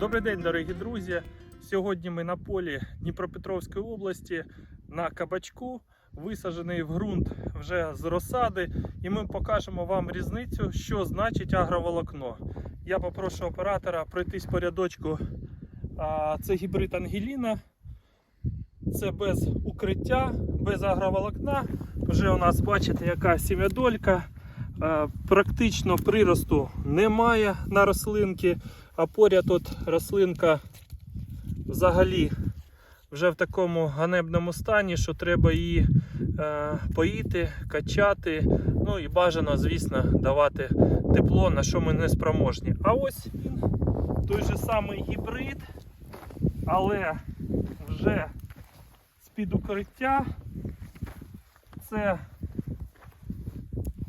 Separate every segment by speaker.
Speaker 1: Добрий день, дорогі друзі. Сьогодні ми на полі Дніпропетровської області на кабачку, висаджений в ґрунт вже з розсади, і ми покажемо вам різницю, що значить агроволокно. Я попрошу оператора пройтись по рядочку. Це гібрид Ангеліна. Це без укриття, без агроволокна. Вже у нас, бачите, яка сім'ядолька. Практично приросту немає на рослинки, а поряд тут рослинка взагалі вже в такому ганебному стані, що треба її е, поїти, качати. Ну і бажано, звісно, давати тепло, на що ми не спроможні. А ось він, той же самий гібрид, але вже з-під укриття. Це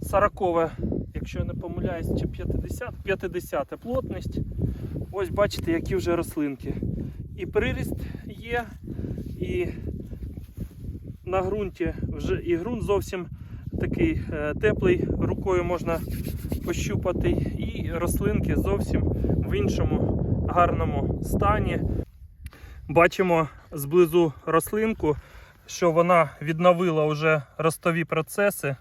Speaker 1: 40, якщо я не помиляюсь, чи 50, 50 плотність. Ось бачите, які вже рослинки. І приріст є, і на ґрунті вже і ґрунт зовсім такий е, теплий, рукою можна пощупати, і рослинки зовсім в іншому гарному стані. Бачимо зблизу рослинку, що вона відновила вже ростові процеси.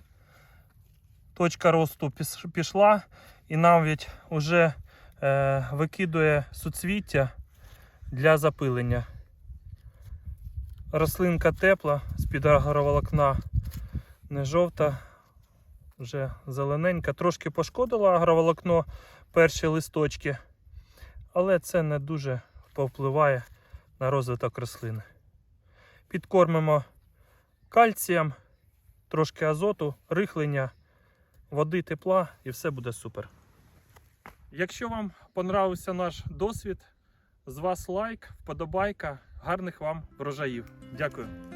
Speaker 1: Точка росту пішла і навіть вже е, викидує суцвіття для запилення. Рослинка тепла з-під агроволокна, не жовта, вже зелененька. Трошки пошкодила агроволокно перші листочки, але це не дуже повпливає на розвиток рослини. Підкормимо кальцієм, трошки азоту, рихлення, води, тепла і все буде супер. Якщо вам понравився наш досвід, з вас лайк, вподобайка, гарних вам врожаїв. Дякую.